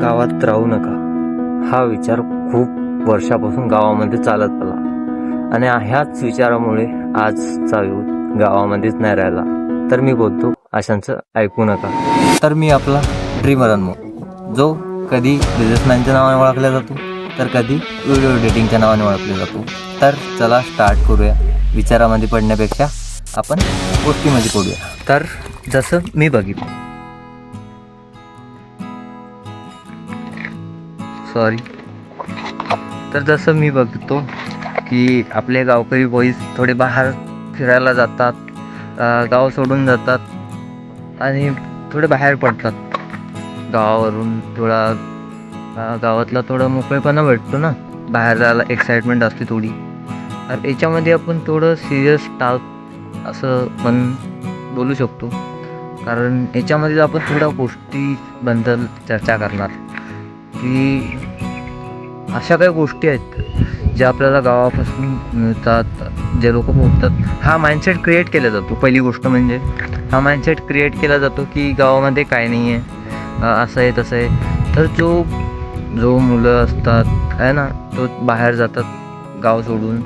गावात राहू नका. हा विचार खूप वर्षापासून गावामध्ये चालत आला. आणि ह्याच विचारामुळे आजचा युथ गावामध्येच नाही राहिला. तर मी बोलतो अशांचं ऐकू नका. तर मी आपला ड्रीमर अनमोल. जो कधी बिझनेसमॅनच्या नावाने ओळखला जातो तर कधी व्हिडिओ एडिटिंगच्या नावाने ओळखला जातो. तर चला स्टार्ट करूया. विचारामध्ये पडण्यापेक्षा आपण गोष्टीमध्ये पडूया. तर जसं मी बघितलं सॉरी तर जसं मी बघतो की आपले गावकरी बॉईज थोडे बाहेर फिरायला जातात गाव सोडून जातात आणि थोडे बाहेर पडतात. गावावरून थोडा गावातला थोडा मोकळेपणा भेटतो ना. बाहेर जायला एक्साइटमेंट असते थोडी. तर याच्यामध्ये आपण थोडं सिरियस टाक असं पण बोलू शकतो. कारण याच्यामध्ये आपण थोड्या गोष्टीबद्दल चर्चा करणार. की अशा काही गोष्टी आहेत ज्या आपल्याला गावापासून मिळतात जे लोक पोहोचतात हा माइंडसेट क्रिएट केला जातो. पहिली गोष्ट म्हणजे हा माइंडसेट क्रिएट केला जातो की गावामध्ये काय नाही आहे. असं आहे तसं आहे. तर जो जो मुलं असतात आहे ना तो बाहेर जातात गाव सोडून.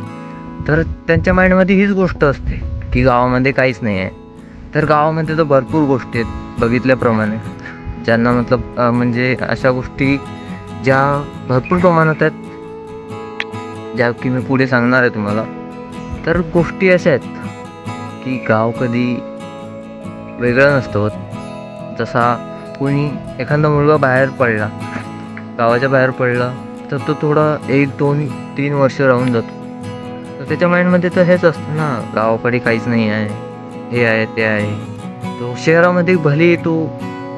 तर त्यांच्या माइंडमध्ये हीच गोष्ट असते की गावामध्ये काहीच नाही आहे. तर गावामध्ये तर भरपूर गोष्टी आहेत बघितल्याप्रमाणे. ज्यांना मतलब म्हणजे अशा गोष्टी ज्या भरपूर प्रमाणात आहेत ज्या की मी पुढे सांगणार आहे तुम्हाला तर गोष्टी अशा आहेत की गाव कधी वेगळं नसतं होत. जसा कोणी एखादा मुलगा बाहेर पडला गावाच्या बाहेर पडला तर तो थोडा एक दोन तीन वर्ष राहून जातो. तर त्याच्या माइंडमध्ये तर हेच असतं ना गावाकडे काहीच नाही आहे हे आहे ते आहे. तो शहरामध्ये भले तो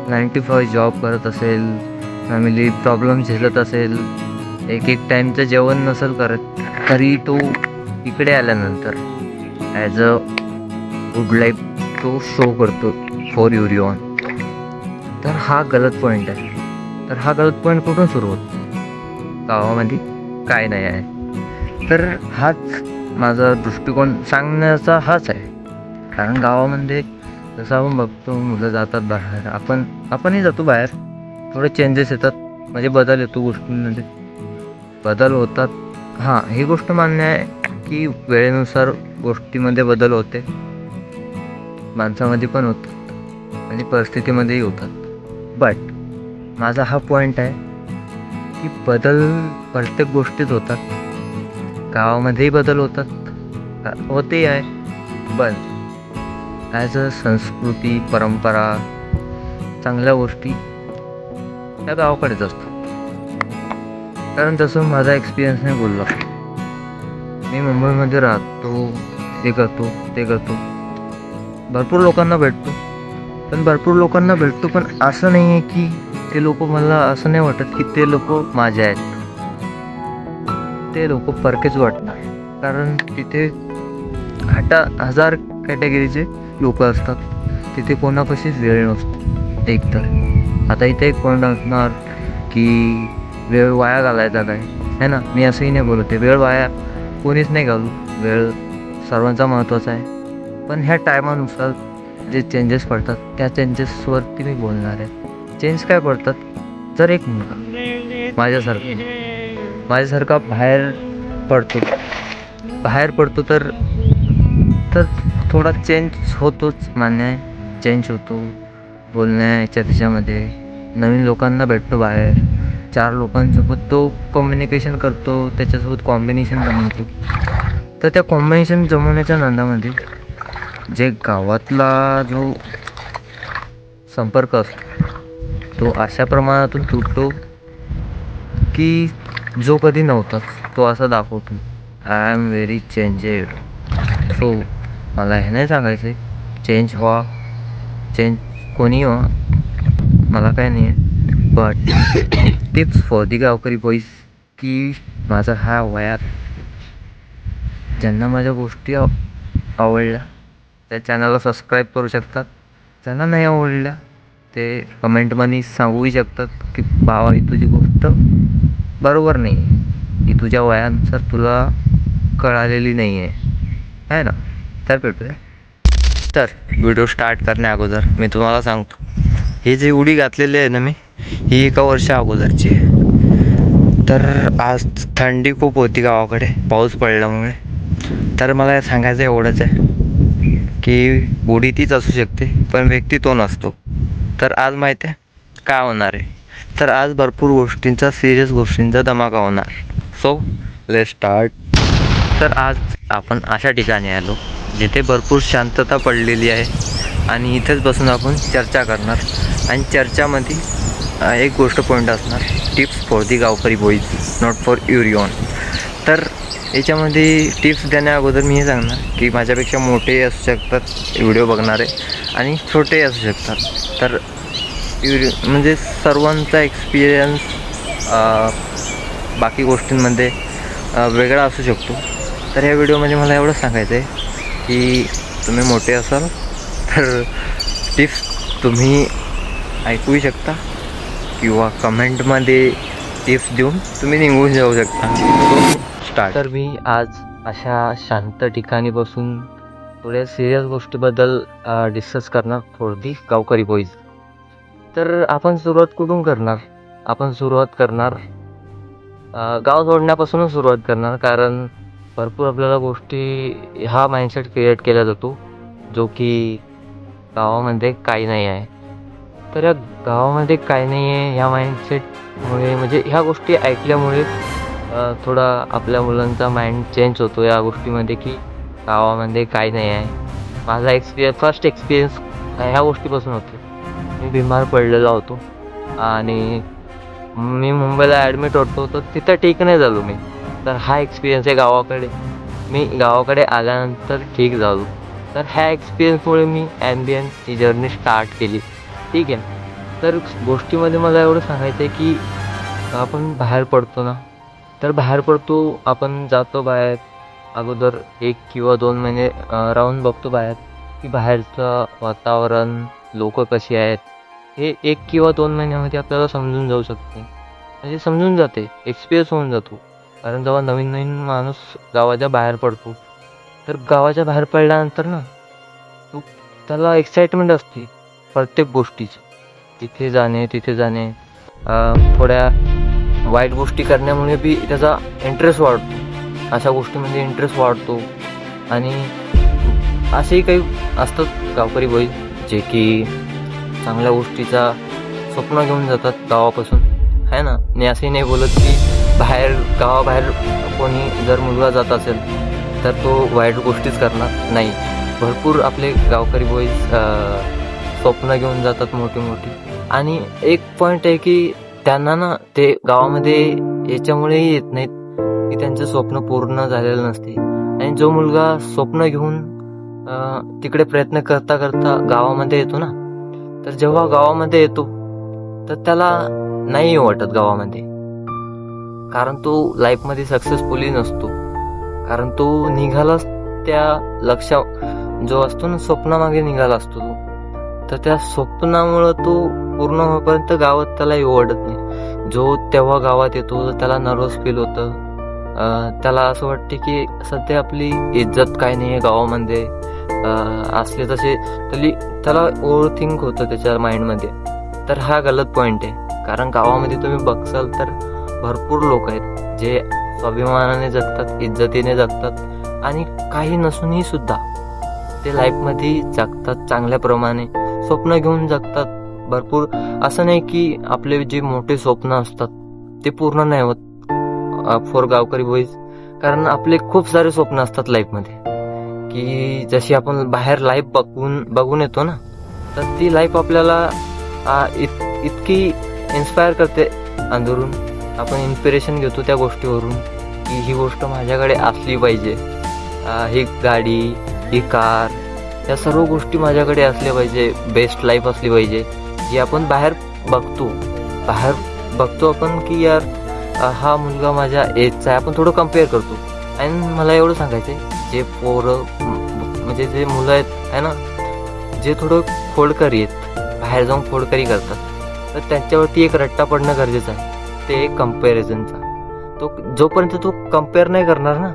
नाईन्टी फाय जॉब करत असेल फॅमिली प्रॉब्लेम झेलत असेल एक एक टाईमचं जेवण नसेल करत तरी तो इकडे आल्यानंतर ॲज अ गुड लाईफ तो शो करतो फॉर युरी ऑन तर हा गलत पॉईंट आहे. तर हा गलत पॉईंट कुठून सुरू होतो? गावामध्ये काय नाही आहे. तर हाच माझा दृष्टिकोन सांगण्याचा हाच आहे. कारण गावामध्ये जसं आपण बघतो मुलं जातात बाहेर. आपण आपणही जातो बाहेर. थोडे चेंजेस येतात. म्हणजे बदल येतो गोष्टींमध्ये. बदल होतात. हां ही गोष्ट मान्य आहे की वेळेनुसार गोष्टीमध्ये बदल होते. माणसामध्ये पण होतात. आणि परिस्थितीमध्येही होतात. बट माझा हा पॉईंट आहे की बदल प्रत्येक गोष्टीत होतात. गावामध्येही बदल होतात. होते आहे. पण ॲज अ संस्कृती परंपरा चांगल्या गोष्टी त्या गावाकडेच असतात कारण तसं माझा एक्सपिरियन्स नाही बोलला. मी मुंबईमध्ये राहतो हे करतो ते करतो. भरपूर लोकांना भेटतो. पण भरपूर लोकांना भेटतो पण असं नाही आहे की ते लोक मला असं नाही वाटत की ते लोक माझे आहेत. ते लोक परकेच वाटणार कारण तिथे हटा हजार कॅटेगरीचे लोक असतात. तिथे कोणापाशीच वेळ नसतो. एक तर आता इथे एक पॉईंट असणार की वेळ वाया घालायचा नाही. है ना? मी असंही नाही बोलते वेळ वाया कोणीच नाही घालू. वेळ सर्वांचा महत्त्वाचा आहे. पण ह्या टायमानुसार जे चेंजेस पडतात त्या चेंजेसवरती मी बोलणार आहे. चेंज काय पडतात? जर एक मुलगा माझ्यासारखा माझ्यासारखा बाहेर पडतो बाहेर पडतो तर तर थोडा चेंज होतोच. मान्य आहे. चेंज होतो. बोलण्याच्या त्याच्यामध्ये नवीन लोकांना भेटतो बाहेर. चार लोकांसोबत तो कम्युनिकेशन करतो त्याच्यासोबत कॉम्बिनेशन जमवतो तर त्या कॉम्बिनेशन जमवण्याच्या नादामध्ये जे गावातला जो संपर्क असतो तो अशा प्रमाणातून तुटतो की जो कधी नव्हताच तो असा दाखवतो. I am very changed so मला हे नाही सांगायचं चेंज व्हा. चेंज कोणी हो? मला काय नाही. बट तेच फॉर दी गावकरी बॉईस की माझा हा वयात ज्यांना माझ्या गोष्टी आव आवडल्या त्या चॅनलला सबस्क्राईब करू शकतात. ज्यांना नाही आवडल्या ते कमेंटमध्ये सांगूही शकतात की भावा ही तुझी गोष्ट बरोबर नाही आहे ही तुझ्या वयानुसार तुला कळालेली नाही आहे आहे ना? तर भेटूया तर व्हिडिओ स्टार्ट करण्या अगोदर मी तुम्हाला सांगतो. हे जे उडी घातलेली आहे ना मी ही एका वर्षा अगोदरची आहे. तर आज थंडी खूप होती गावाकडे पाऊस पडल्यामुळे. तर मला सांगायचं एवढंच आहे की उडी तीच असू शकते पण व्यक्ती तो नसतो. तर आज माहिती आहे काय होणार आहे? तर आज भरपूर गोष्टींचा सिरियस गोष्टींचा धमाका होणार. सो ले स्टार्ट तर आज आपण अशा ठिकाणी आलो. जिथे भरपूर शांतता पडलेली आहे आणि इथेच बसून आपण चर्चा करणार आणि चर्चामध्ये एक गोष्ट पॉईंट असणार टिप्स फॉर दी गावकरी बॉईज नॉट फॉर युरिओन तर याच्यामध्ये टिप्स देण्या अगोदर मी हे सांगणार की माझ्यापेक्षा मोठे असू शकतात व्हिडिओ बघणारे आणि छोटे असू शकतात. तर युरि म्हणजे सर्वांचा एक्सपिरियन्स बाकी गोष्टींमध्ये वेगळा असू शकतो. तर या व्हिडिओमध्ये मला एवढं सांगायचं आहे की तुम्ही मोठे असाल तर टिप्स तुम्ही ऐकूही शकता किंवा कमेंटमध्ये टिप्स देऊन तुम्ही निघून जाऊ शकता. स्टार्ट तर मी आज अशा शांत ठिकाणी बसून थोड्या सिरियस गोष्टीबद्दल डिस्कस करणार थोडी गावकरी बॉईज तर आपण सुरुवात कुठून करणार? आपण सुरुवात करणार गाव सोडण्यापासूनच सुरुवात करणार कारण भरपूर आपल्याला गोष्टी हा माइंडसेट क्रिएट केला जातो जो की गावामध्ये काही नाही आहे. तर या गावामध्ये काही नाही आहे ह्या माइंडसेटमुळे म्हणजे ह्या गोष्टी ऐकल्यामुळे थोडा आपल्या मुलांचा माइंड चेंज होतो या गोष्टीमध्ये की गावामध्ये काही नाही आहे. माझा एक्सपिरियन्स फर्स्ट एक्सपिरियन्स ह्या गोष्टीपासून होतो. मी बिमार पडलेला होतो आणि मी मुंबईला ॲडमिट होतो तर तिथं ठीक नाही झालो मी. तर हा एक्सपिरियन्स आहे गावाकडे. मी गावाकडे आल्यानंतर ठीक झालो. तर ह्या एक्सपिरियन्समुळे मी ॲम्बियन्स ही जर्नी स्टार्ट केली. ठीक आहे. तर गोष्टीमध्ये मला एवढं सांगायचं आहे की आपण बाहेर पडतो ना तर बाहेर पडतो आपण जातो बाहेर. अगोदर एक किंवा दोन महिने राहून बघतो बाहेर की बाहेरचं वातावरण लोक कशी आहेत. हे एक किंवा दोन महिन्यामध्ये आपल्याला समजून जाऊ शकते. म्हणजे समजून जाते. एक्सपिरियन्स होऊन जातो. कारण जेव्हा नवीन नवीन माणूस गावाच्या बाहेर पडतो तर गावाच्या बाहेर पडल्यानंतर ना तो त्याला एक्साइटमेंट असते प्रत्येक गोष्टीची. तिथे जाणे तिथे जाणे. थोड्या वाईट गोष्टी करण्यामुळे बी त्याचा इंटरेस्ट वाढतो. अशा गोष्टीमध्ये इंटरेस्ट वाढतो. आणि असेही काही असतात गावकरी बैल जे की चांगल्या गोष्टीचा स्वप्न घेऊन जातात गावापासून. आहे ना? मी असंही नाही बोलत की बाहेर गावाबाहेर कोणी जर मुलगा जात असेल तर तो वाईट गोष्टीच करणार नाही. भरपूर आपले गावकरी बॉईज स्वप्न घेऊन जातात मोठी मोठी. आणि एक पॉईंट आहे की त्यांना ना ते गावामध्ये याच्यामुळेही येत नाहीत की त्यांचं स्वप्न पूर्ण झालेलं नसते. आणि जो मुलगा स्वप्न घेऊन तिकडे प्रयत्न करता करता गावामध्ये येतो ना तर जेव्हा गावामध्ये येतो तर त्याला नाही वाटत गावामध्ये. कारण तो लाईफमध्ये सक्सेसफुली नसतो. कारण तो निघालाच त्या लक्षा जो असतो ना स्वप्नामागे निघाला असतो तो. तर त्या स्वप्नामुळं तो पूर्ण होईपर्यंत गावात त्याला ओढत नाही. जो तेव्हा गावात येतो त्याला नर्वस फील होतं. त्याला असं वाटते की सध्या आपली इज्जत काय नाही आहे गावामध्ये असले तसे तरी त्याला ओव्हर थिंक होतं त्याच्या माइंडमध्ये तर हा गलत पॉईंट आहे. कारण गावामध्ये तुम्ही बघसाल तर भरपूर लोक आहेत जे स्वाभिमानाने जगतात इज्जतीने जगतात आणि काही नसूनही सुद्धा ते लाईफमध्ये जगतात चांगल्या प्रमाणे स्वप्न घेऊन जगतात. भरपूर असं नाही की आपले जे मोठे स्वप्न असतात ते पूर्ण नाही होत फॉर गावकरी बॉईज कारण आपले खूप सारे स्वप्न असतात लाईफमध्ये. की जशी आपण बाहेर लाईफ बघून बघून येतो ना तर ती लाईफ आपल्याला इत इतकी इन्स्पायर करते अंदरून. आपण इन्स्पिरेशन घेतो त्या गोष्टीवरून की ही गोष्ट माझ्याकडे असली पाहिजे. ही गाडी ही कार या सर्व गोष्टी माझ्याकडे असल्या पाहिजे बेस्ट लाईफ असली पाहिजे जी आपण बाहेर बघतो. बाहेर बघतो आपण की यार हा मुलगा माझ्या एजचा आहे आपण थोडं कंपेअर करतो. आणि मला एवढं सांगायचं आहे जे पोरं म्हणजे जे मुलं आहेत आहे ना जे थोडं खोडकरी आहेत बाहेर जाऊन खोडकरी करतात तर त्यांच्यावरती एक रट्टा पडणं गरजेचं आहे. ते कम्पॅरिझनचा तो जोपर्यंत तो कंपेअर नाही करणार ना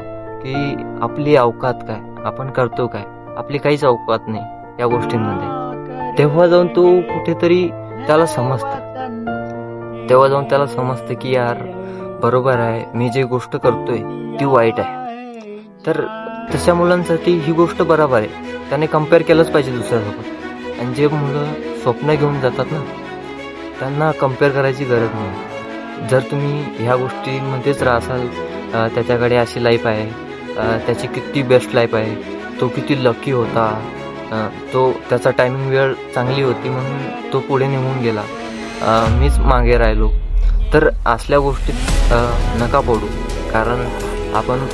की आपली अवकात काय आपण करतो काय आपली काहीच अवकात नाही या गोष्टींमध्ये. तेव्हा जाऊन तो कुठेतरी त्याला समजतं. तेव्हा जाऊन त्याला समजतं की यार बरोबर आहे मी जी गोष्ट करतोय ती वाईट आहे. तर तशा मुलांसाठी ही गोष्ट बरोबर आहे. त्याने कंपेअर केलंच पाहिजे दुसऱ्यासोबत. आणि जे मुलं स्वप्न घेऊन जातात ना त्यांना कंपेअर करायची गरज नाही. जर तुम्ही ह्या गोष्टींमध्येच राहसाल त्याच्याकडे अशी लाईफ आहे त्याची किती बेस्ट लाईफ आहे तो किती लकी होता तो त्याचा टायमिंग वेळ चांगली होती म्हणून तो पुढे निघून गेला. मीच मागे राहिलो. तर असल्या गोष्टीत नका पडू. कारण आपण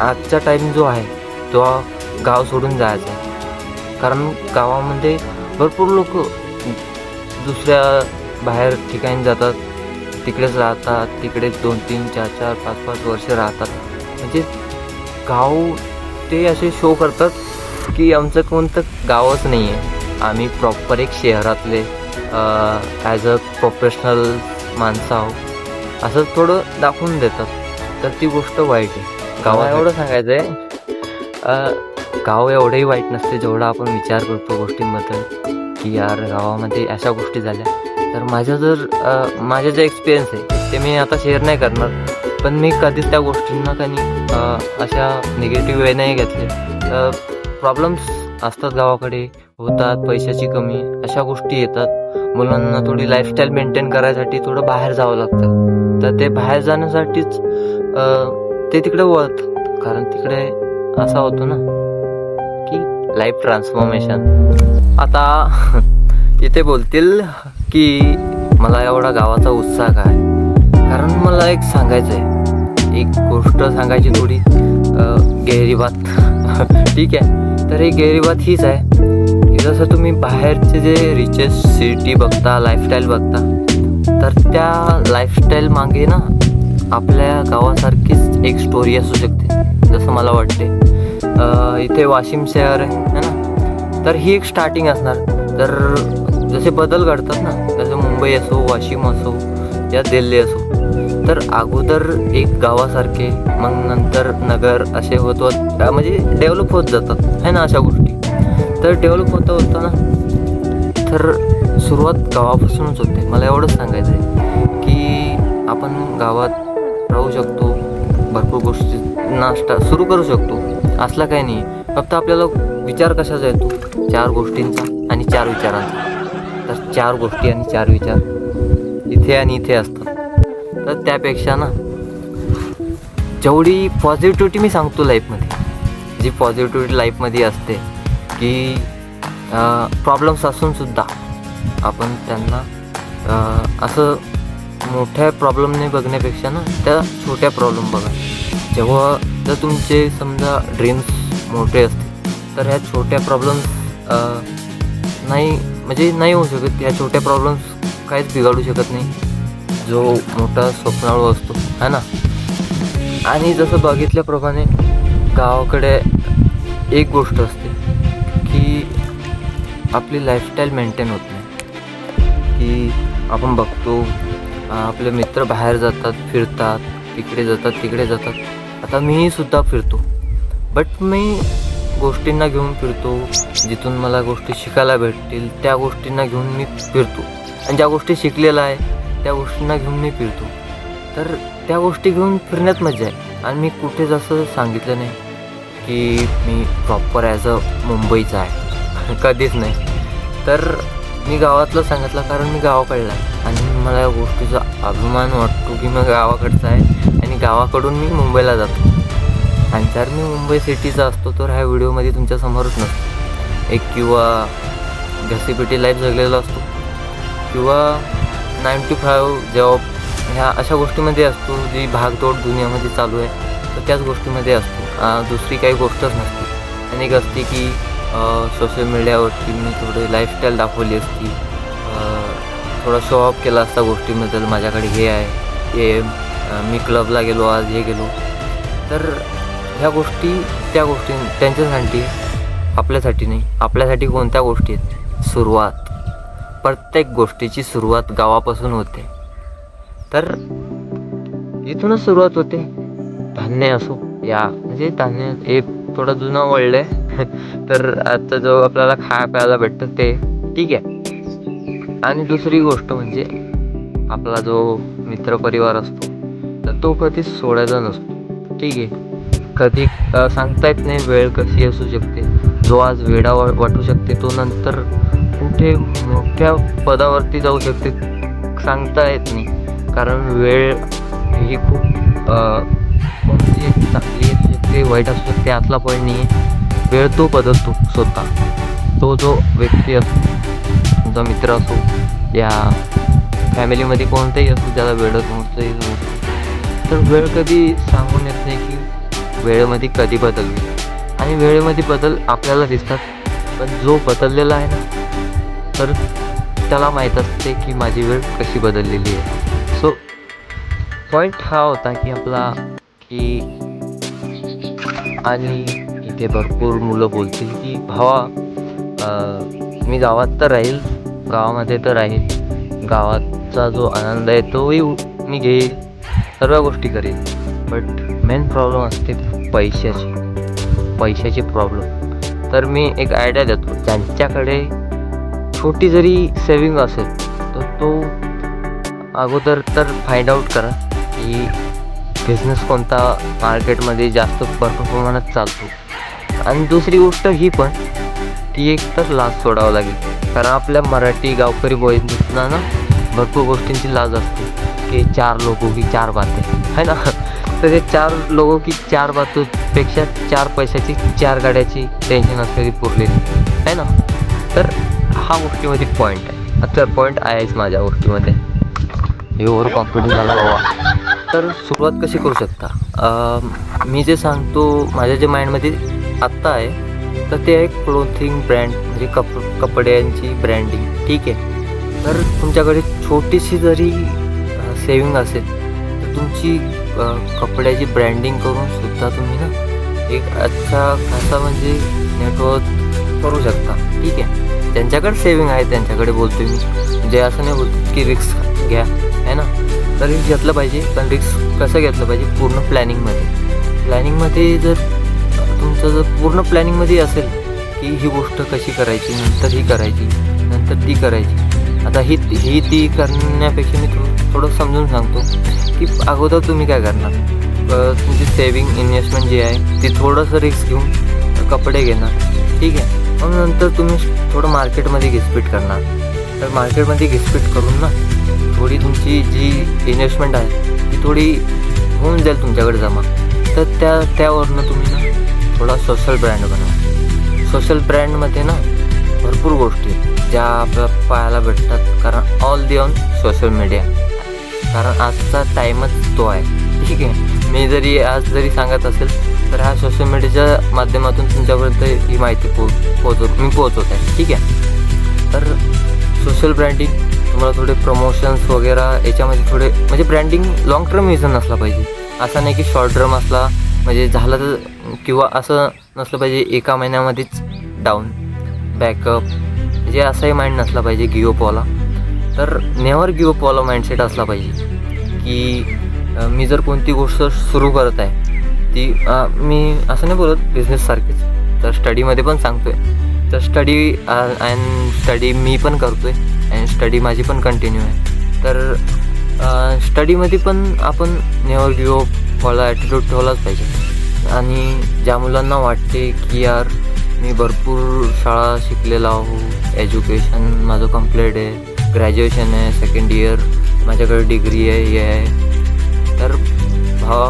आजचा टाईम जो आहे तो गाव सोडून जायचा. आहे कारण गावामध्ये भरपूर लोक दुसऱ्या बाहेर ठिकाणी जातात. तिकडेच राहतात तिकडेच दोन तीन चार चार पाच पाच वर्ष राहतात. म्हणजे गाव ते असे शो करतात की आमचं कोणतं गावच नाही आहे आम्ही प्रॉपर एक शहरातले ॲज अ प्रोफेशनल माणसं आहोत. असं थोडं दाखवून देतात. तर ती गोष्ट वाईट आहे. गावा एवढं सांगायचं आहे गाव एवढंही वाईट नसते जेवढा आपण विचार करतो गोष्टींबद्दल की यार गावामध्ये अशा गोष्टी झाल्या. तर माझ्या जर अ, जे एक्सपिरियन्स आहे ते मी आता शेअर नाही करणार. पण मी कधीच त्या गोष्टींना काही अशा निगेटिव्ह वे नाही घेतले. प्रॉब्लेम्स असतात गावाकडे होतात पैशाची कमी अशा गोष्टी येतात. मुलांना थोडी लाईफस्टाईल मेंटेन करायसाठी थोडं बाहेर जावं लागतं. तर ते बाहेर जाण्यासाठीच ते तिकडे वळत कारण तिकडे असा होतो ना की लाईफ ट्रान्सफॉर्मेशन आता इथे बोलतील की मला एवढा गावाचा उत्साह काय? कारण मला एक सांगायचं आहे एक गोष्ट सांगायची थोडी गैरीबात बात. ठीक आहे. तर ही गैरीबात बात हीच आहे की जसं तुम्ही बाहेरचे जे रिचेस सिटी बघता लाईफस्टाईल बघता तर त्या लाईफस्टाईल मागे ना आपल्या गावासारखीच एक स्टोरी असू शकते जसं मला वाटते. इथे वाशिम शहर आहे ना? तर ही एक स्टार्टिंग असणार. तर जसे बदल घडतात ना जसं मुंबई असो वाशिम असो या दिल्ली असो. तर अगोदर एक गावासारखे मग नंतर नगर असे होत होत म्हणजे डेव्हलप होत जातात. है ना अशा गोष्टी? तर डेव्हलप होता होता ना तर सुरुवात गावापासूनच होते. मला एवढंच सांगायचं आहे की आपण गावात राहू शकतो भरपूर गोष्टी नाश्ता सुरू करू शकतो. असला काही नाही. फक्त आपल्याला विचार कशाचा येतो? चार गोष्टींचा आणि चार विचारांचा. तर चार गोष्टी आणि चार विचार. इथे आणि इथे असतात. तर त्यापेक्षा ना जेवढी पॉझिटिव्हिटी मी सांगतो लाईफमध्ये जी पॉझिटिव्हिटी लाईफमध्ये असते की प्रॉब्लेम्स असूनसुद्धा आपण त्यांना असं मोठ्या प्रॉब्लेमने बघण्यापेक्षा ना त्या छोट्या प्रॉब्लेम बघा. जेव्हा जर तुमचे समजा ड्रीम्स मोठे असतील तर ह्या छोट्या प्रॉब्लेम्स नाही म्हणजे नाही होऊ शकत ह्या छोट्या प्रॉब्लेम्स काहीच बिघाडू शकत नाही. जो मोठा स्वप्नाळू असतो है ना? आणि जसं बघितल्याप्रमाणे गावाकडे एक गोष्ट असते की आपली लाईफस्टाईल मेंटेन होत नाही. की आपण बघतो आपले मित्र बाहेर जातात फिरतात तिकडे जातात तिकडे जातात. आता मीही सुद्धा फिरतो. बट मी गोष्टींना घेऊन फिरतो. जिथून मला गोष्टी शिकायला भेटतील त्या गोष्टींना घेऊन मी फिरतो. आणि ज्या गोष्टी शिकलेल्या आहे त्या गोष्टींना घेऊन मी फिरतो. तर त्या गोष्टी घेऊन फिरण्यात मजा आहे. आणि मी कुठेच असं सांगितलं नाही की मी प्रॉपर ॲज अ मुंबईचा आहे. कधीच नाही. तर मी गावातलं सांगितलं कारण मी गावाकडला आहे. आणि मला या गोष्टीचा अभिमान वाटतो की मी गावाकडचा आहे. आणि गावाकडून मी मुंबईला जातो. आणि जर मी मुंबई सिटीचा असतो तर ह्या व्हिडिओमध्ये तुमच्या समोरच नसतो. एक किंवा घसीपिटी लाईफ जगलेला असतो. किंवा नाईन टू फाईव्ह जॉब ह्या अशा गोष्टीमध्ये असतो जी भागदौड दुनियामध्ये चालू आहे तर त्याच गोष्टीमध्ये असतो. दुसरी काही गोष्टच नसते. आणि एक असते की सोशल मीडियावरती मी थोडी लाईफस्टाईल दाखवली असती. थोडा शो ऑफ केला असता गोष्टीबद्दल. माझ्याकडे हे आहे हे मी क्लबला गेलो आज हे गेलो. तर ह्या गोष्टी त्या गोष्टी त्यांच्यासाठी आपल्यासाठी नाही. आपल्यासाठी कोणत्या गोष्टी आहेत? सुरुवात. प्रत्येक गोष्टीची सुरुवात गावापासून होते. तर इथूनच सुरुवात होते. धान्य असो या. म्हणजे धान्य हे थोडं जुनं वळलं आहे. तर आता जो आपल्याला खाया प्यायला भेटतं ते ठीक आहे. आणि दुसरी गोष्ट म्हणजे आपला जो मित्रपरिवार असतो तर तो कधीच सोडायचा नसतो. ठीक आहे. कधी सांगता येत नाही वेळ कशी असू शकते. जो आज वेडा वा- वाटू शकते तो नंतर कुठे मोठ्या पदावरती जाऊ शकते सांगता येत नाही. कारण वेळ ही खूप कोणती चांगली असू शकते वाईट असू शकते यातला पॉईंट नाही आहे वेळ तो बदलतो स्वतः. तो जो व्यक्ती असतो तुमचा मित्र असो या फॅमिलीमध्ये कोणताही असो ज्याला वेळ कोणतंही तर वेळ कधी सांगून येत नाही वेळेमध्ये कधी बदलली? आणि वेळेमध्ये बदल आपल्याला दिसतात पण जो बदललेला आहे ना तर त्याला माहीत असते की माझी वेळ कशी बदललेली आहे. सो पॉईंट हा होता की आपला की आणि इथे भरपूर मुलं बोलतील की भावा मी गावात तर राहील गावामध्ये तर राहील. गावाचा जो आनंद आहे तोही मी घेईल सर्व गोष्टी करेल बट मेन प्रॉब्लेम असते पैशाची. पैशाची प्रॉब्लेम तर मी एक आयडिया देतो. ज्यांच्याकडे छोटी जरी सेविंग असेल तर तो अगोदर तर फाइंड आउट करा की बिझनेस कोणता मार्केटमध्ये जास्त भरपूर प्रमाणात चालतो. आणि दुसरी गोष्ट ही पण ती एक तर लाज सोडावं लागेल. कारण आपल्या मराठी गावकरी बॉईजना ना भरपूर गोष्टींची लाज असते. की चार लोक की चार बातें है ना? तर ते चार लोक की चार बातूपेक्षा चार पैशाची चार गाड्याची टेन्शन असलेली पुरलेली आहे. ना? तर हा गोष्टीमध्ये पॉईंट आहे. आता पॉईंट आहेच माझ्या गोष्टीमध्ये. हे ओव्हर कॉन्फिडन्स झाला बाबा. तर सुरुवात कशी करू शकता? मी जे सांगतो माझ्या जे माइंडमध्ये आत्ता आहे तर ते आहे क्लोथिंग ब्रँड म्हणजे कप कपड्यांची ब्रँडिंग ठीक आहे? तर तुमच्याकडे छोटीशी जरी सेविंग असेल तर तुमची कपड्याची ब्रँडिंग करून सुद्धा तुम्ही ना एक अच्छा खासा म्हणजे नेटवर्क करू शकता. ठीक आहे? त्यांच्याकडे सेविंग आहे त्यांच्याकडे बोलतो मी. म्हणजे असं नाही बोलतो की रिक्स घ्या आहे ना? तर रिक्स घेतलं पाहिजे पण रिक्स कसं घेतलं पाहिजे? पूर्ण प्लॅनिंगमध्ये प्लॅनिंगमध्ये जर तुमचं जर पूर्ण प्लॅनिंगमध्ये असेल की ही गोष्ट कशी करायची नंतर ही करायची नंतर ती करायची आता ही ही ती करण्यापेक्षा मी थो थोडं समजून सांगतो की अगोदर तुम्ही काय करणार? तुमची सेविंग इन्व्हेस्टमेंट जी आहे ती थोडंसं रिस्क घेऊन कपडे घेणार. ठीक आहे? मग नंतर तुम्ही थोडं मार्केटमध्ये घिसपीट करणार. तर मार्केटमध्ये घिसपीट करून ना थोडी तुमची जी इन्व्हेस्टमेंट आहे ती थोडी होऊन जाईल तुमच्याकडे जमा. तर त्या त्यावरनं तुम्ही ना थोडा सोशल ब्रँड बनवा. सोशल ब्रँडमध्ये ना भरपूर गोष्टी ज्या आपल्या पाहायला भेटतात कारण all the on social media कारण आजचा टाईमच तो आहे. ठीक आहे. मी जरी आज जरी सांगत असेल तर ह्या सोशल मीडियाच्या माध्यमातून तुमच्यापर्यंत ही माहिती पो पोहोचव मी पोहोचवत आहे. ठीक आहे. तर सोशल ब्रँडिंग तुम्हाला थोडे प्रमोशन्स वगैरे याच्यामध्ये थोडे म्हणजे ब्रँडिंग लाँग टर्म विजन असला पाहिजे. असा नाही की शॉर्ट टर्म असला म्हणजे झालं तर किंवा असं नसलं पाहिजे एका महिन्यामध्येच डाऊन बॅकअप म्हणजे असाही माइंड नसला पाहिजे गिओपवाला तर नेवर गिओपवाला माइंडसेट असला पाहिजे. की मी जर कोणती गोष्ट सुरू करत आहे ती मी असं नाही बोलत बिझनेससारखीच तर स्टडीमध्ये पण सांगतो आहे तर स्टडी अँड स्टडी मी पण करतो आहे अँड स्टडी माझी पण कंटिन्यू आहे. तर स्टडीमध्ये पण आपण नेवर गिओ ॲटिट्यूड ठेवलाच पाहिजे. आणि ज्या मुलांना वाटते की यार मी भरपूर शाळा शिकलेला आहो. एज्युकेशन माझं कंप्लीट आहे. ग्रॅज्युएशन आहे सेकंड इयर माझ्याकडे डिग्री आहे हे आहे. तर हा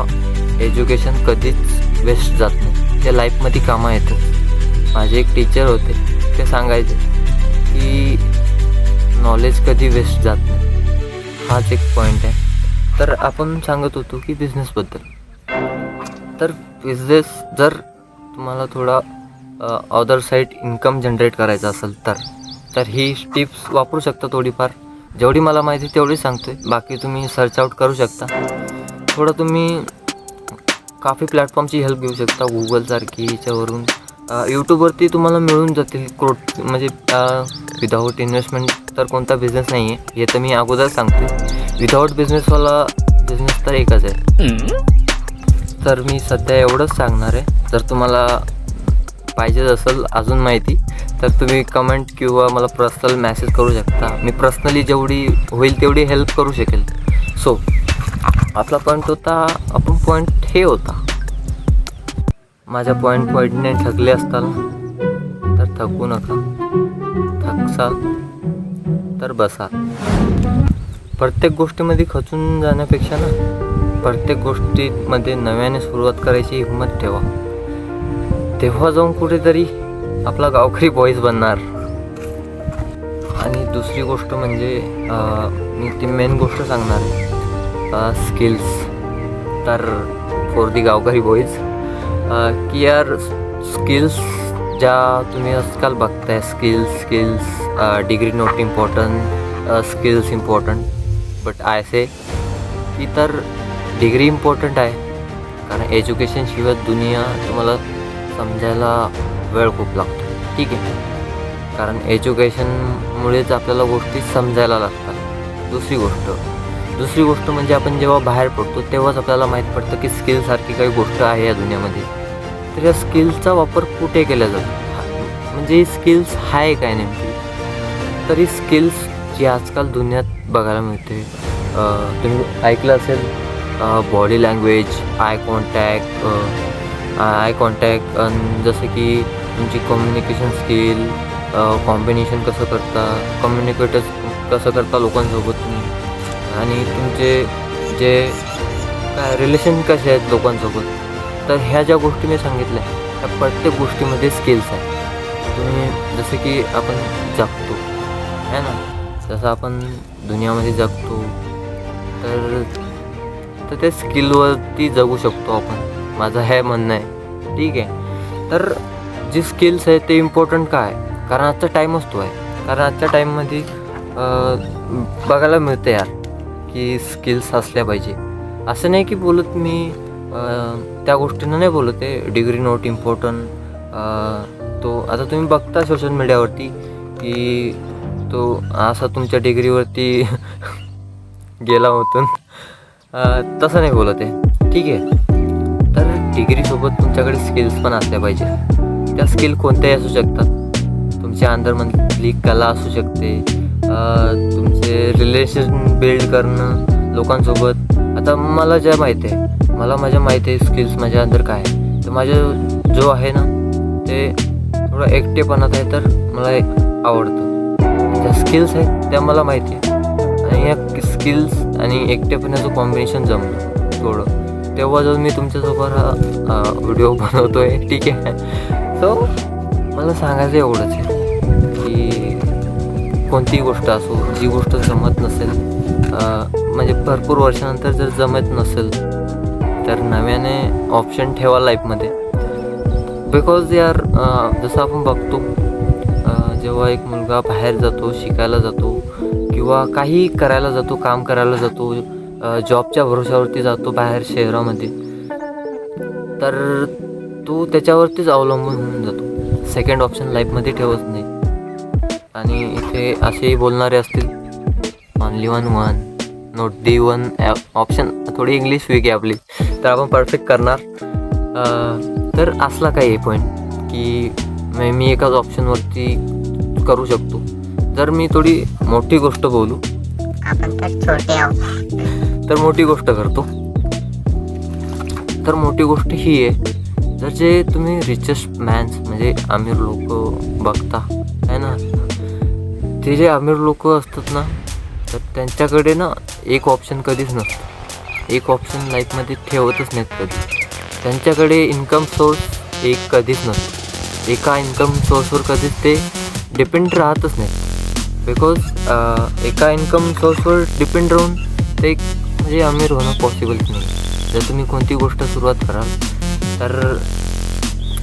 एज्युकेशन कधीच वेस्ट जात नाही. त्या लाईफमध्ये कामं येतं माझे एक टीचर होते. ते सांगायचे की नॉलेज कधी वेस्ट जात नाही. हाच एक पॉईंट आहे. तर आपण सांगत होतो की बिझनेसबद्दल तर बिझनेस जर तुम्हाला थोडा अदर साईड इन्कम जनरेट करायचा असेल तर. तर ही टिप्स वापरू शकता थोडीफार. जेवढी मला माहिती तेवढी सांगतोय. बाकी तुम्ही सर्च आउट करू शकता. थोडं तुम्ही काफी प्लॅटफॉर्मची हेल्प घेऊ शकता. गुगलसारखी याच्यावरून. यूट्यूबवरती तुम्हाला मिळून जातील क्रोट म्हणजे विदाऊट इन्व्हेस्टमेंट तर कोणता बिझनेस नाही आहे हे तर मी अगोदर सांगतो विदाऊट बिझनेसवाला बिझनेस तर एकच आहे. तर मी सध्या एवढंच सांगणार आहे. जर तुम्हाला पाहिजे असेल अजून माहिती तर तुम्ही कमेंट किंवा मला पर्सनल मॅसेज करू शकता. मी पर्सनली जेवढी होईल तेवढी हेल्प करू शकेल. सो आपला पॉईंट होता आपण पॉईंट हे होता. माझ्या पॉईंट पॉईंटने थकले असताल तर थकू नका. थकसाल तर बसाल. प्रत्येक गोष्टीमध्ये खचून जाण्यापेक्षा ना प्रत्येक गोष्टीमध्ये नव्याने सुरुवात करायची हिंमत ठेवा. तेव्हा जाऊन कुठेतरी आपला गावकरी बॉईज बनणार. आणि दुसरी गोष्ट म्हणजे मी ती मेन गोष्ट सांगणार आहे. स्किल्स तर फॉर दी गावकरी बॉईज की यार स्किल्स ज्या तुम्ही आजकाल बघताय skills skills degree not important skills important but I say की तर डिग्री इम्पॉर्टंट आहे. कारण एज्युकेशनशिवाय दुनिया तुम्हाला समजायला वेळ खूप लागतो. ठीक आहे. कारण एज्युकेशनमुळेच आपल्याला गोष्टी समजायला लागतात. दुसरी गोष्ट दुसरी गोष्ट म्हणजे आपण जेव्हा बाहेर पडतो तेव्हाच आपल्याला माहीत पडतं की स्किलसारखी काही गोष्ट आहे या दुनियामध्ये. तर या स्किलचा वापर कुठे केला जातो? म्हणजे ही स्किल्स आहे काय नेमकी? तरी स्किल्स जी आजकाल दुनियात बघायला मिळते तुम्ही ऐकलं असेल body language eye contact eye contact जसं की तुमची कम्युनिकेशन स्किल कॉम्बिनेशन कसं करता कम्युनिकेट कसं करता लोकांसोबत तुम्ही? आणि तुमचे जे काय रिलेशन कसे आहेत लोकांसोबत? तर ह्या ज्या गोष्टी मी सांगितल्या त्या प्रत्येक गोष्टीमध्ये स्किल्स आहेत. तुम्ही जसं की आपण जगतो आहे ना? जसं आपण दुनियामध्ये जगतो तर तर त्या स्किलवरती जगू शकतो आपण. माझं हे म्हणणं आहे. ठीक आहे. तर जी स्किल्स आहे ते इम्पॉर्टंट काय कारण आजचा टाईमच तो आहे. कारण आजच्या टाईममध्ये बघायला मिळतं यार की स्किल्स असल्या पाहिजे. असं नाही की बोलत मी त्या गोष्टीनं नाही बोलत आहे. डिग्री नोट इम्पॉर्टंट तो आता तुम्ही बघता सोशल मीडियावरती की तो असा तुमच्या डिग्रीवरती गेला होतून. तसं नाही बोलत आहे. ठीक आहे. डिग्रीसोबत तुमच्याकडे स्किल्स पण असल्या पाहिजे त्या स्किल कोणत्याही असू शकतात. तुमच्या अंदरमधली कला असू शकते. तुमचे रिलेशन बिल्ड करणं लोकांसोबत. आता मला ज्या माहिती आहे मला माझ्या माहिती आहे स्किल्स माझ्या अंदर काय आहे. तर माझं जो आहे ना ते थोडं एकटेपणात आहे तर मला एक आवडतं. ज्या स्किल्स आहेत त्या मला माहिती आहे. आणि या स्किल्स आणि एकटेपणाचं कॉम्बिनेशन जमलं थोडं. तेव्हा मी तुमच्यासोबत हा व्हिडिओ बनवतो आहे ठीक आहे. सो मला सांगायचं एवढंच आहे की कोणतीही गोष्ट असो जी गोष्ट जमत नसेल म्हणजे भरपूर वर्षानंतर जर जमत नसेल तर नव्याने ऑप्शन ठेवा लाईफमध्ये बिकॉज यार जसं आपण बघतो जेव्हा एक मुलगा बाहेर जातो शिकायला जातो किंवा काही करायला जातो काम करायला जातो जॉबच्या भरोशावरती जातो बाहेर शहरामध्ये. तर तो त्याच्यावरतीच अवलंबून होऊन जातो. सेकंड ऑप्शन लाईफमध्ये ठेवत नाही. आणि इथे असेही बोलणारे असतील only one one note the one option थोडी इंग्लिश वीक आहे आपली. तर आपण परफेक्ट करणार. तर असला काही पॉईंट की मी मी एकाच ऑप्शनवरती करू शकतो. जर मी थोडी मोठी गोष्ट बोलू. आपण तर छोटे आहोत. तर मोठी गोष्ट करतो. तर मोठी गोष्ट ही आहे जर जे तुम्ही रिचेस्ट मॅन्स म्हणजे अमीर लोक बघता आहे ना? ते जे अमीर लोक असतात ना तर त्यांच्याकडे ना एक ऑप्शन कधीच नसतं. एक ऑप्शन लाईफमध्ये ठेवतच नाहीत कधी. त्यांच्याकडे इन्कम सोर्स एक कधीच नसतो. एका इन्कम सोर्सवर कधीच ते डिपेंड राहतच नाहीत. बिकॉज एका इन्कम सोर्सवर डिपेंड राहून ते म्हणजे अमीर होणं पॉसिबलच नाही? जर तुम्ही कोणती गोष्ट सुरुवात कराल तर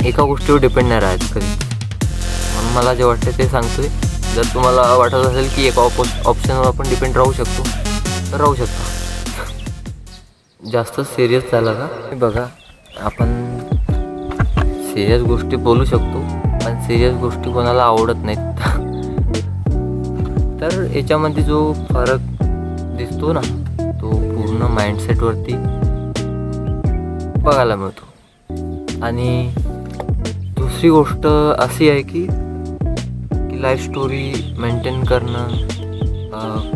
एका गोष्टीवर डिपेंड नाही राहत कधी. म्हणून मला जे वाटतं ते सांगतो आहे जर तुम्हाला वाटत असेल की एका ऑपो ऑप्शनवर आपण डिपेंड राहू शकतो तर राहू शकता. जास्त सिरियस झाला का? बघा आपण सिरियस गोष्टी बोलू शकतो पण सिरियस गोष्टी कोणाला आवडत नाहीत. तर याच्यामध्ये जो फरक दिसतो ना पूर्ण माइंडसेटवरती बघायला मिळतो. आणि दुसरी गोष्ट अशी आहे की की लाईफ स्टोरी मेंटेन करणं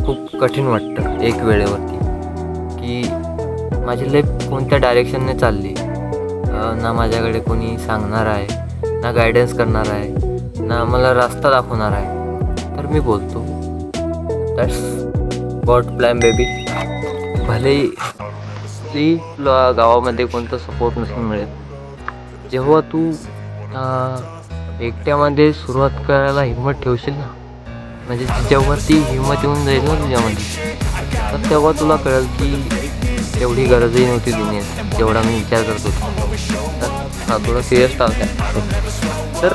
खूप कठीण वाटतं एक वेळेवरती. की माझी लाईफ कोणत्या डायरेक्शनने चालली ना माझ्याकडे कोणी सांगणार आहे ना गायडन्स करणार आहे ना मला रस्ता दाखवणार आहे. तर मी बोलतो दॅट्स गॉड प्लॅन बेबी भलेही ती तुला गावामध्ये कोणता सपोर्ट नसून मिळेल. जेव्हा तू एकट्यामध्ये सुरुवात करायला हिंमत ठेवशील ना म्हणजे जेव्हा ती हिंमत येऊन जाईल ना तुझ्यामध्ये तर तेव्हा तुला कळेल की एवढी गरजही नव्हती दुनियेत जेवढा मी विचार करत होतो. तर हा थोडं सिरियस टाक तर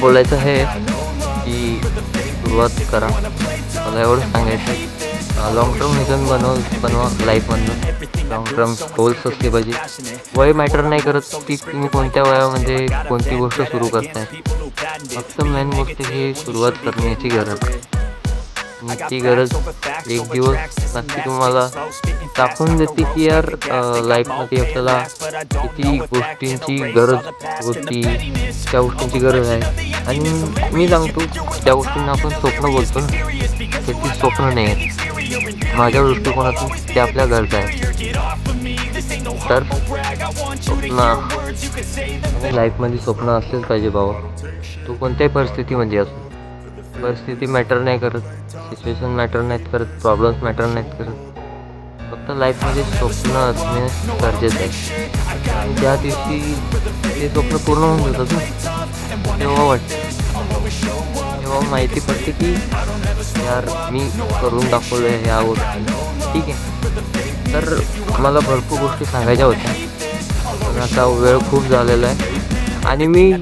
बोलायचं हे की सुरुवात करा. मला एवढं सांगायचं लॉंग टर्म रिझन बनव बनवा लाईफमधून लॉंग टर्म गोल्स असले पाहिजे. वय मॅटर नाही करत की तुम्ही कोणत्या वयामध्ये कोणती गोष्ट सुरू करताय. फक्त मेन गोष्ट ही सुरुवात करण्याची गरज आहे. ती गरज एक दिवस नक्की तुम्हाला दाखवून देते की यार लाईफमध्ये आपल्याला किती गोष्टींची गरज होती त्या गोष्टींची गरज आहे. आणि मी सांगतो त्या गोष्टींना आपण स्वप्न बोलतो ना. तर ती स्वप्न नाही आहेत. माझ्या दृष्टिकोनातून ते आपल्या गरजा आहेत. तर स्वप्न लाईफमध्ये स्वप्न असलेच पाहिजे बाबा. तू कोणत्याही परिस्थितीमध्ये असो. परिस्थिती मॅटर नाही करत. सिच्युएशन मॅटर नाहीत करत. प्रॉब्लेम्स मॅटर नाहीत करत. फक्त लाईफमध्ये स्वप्न असणे गरजेचं आहे. आणि ज्या दिवशी ते स्वप्न पूर्ण होऊन जातात ना तेव्हा वाटतं. तेव्हा माहिती पडते की यार मी करून दाखवलं आहे ह्या गोष्टी. ठीक आहे. तर मला भरपूर गोष्टी सांगायच्या होत्या. पण आता वेळ खूप झालेला आहे. आणि मी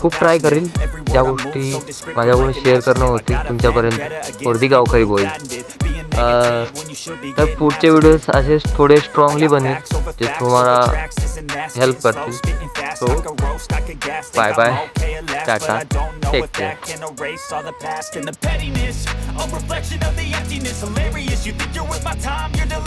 खूप ट्राय करेन ज्या गोष्टी माझ्याकडून शेअर करणं होती तुमच्यापर्यंत. वर्दी गावकरी बोल तर पुढचे व्हिडिओज असे थोडे स्ट्रॉंगली बनेल जे तुम्हाला हेल्प करतील. So bye bye tata. Take care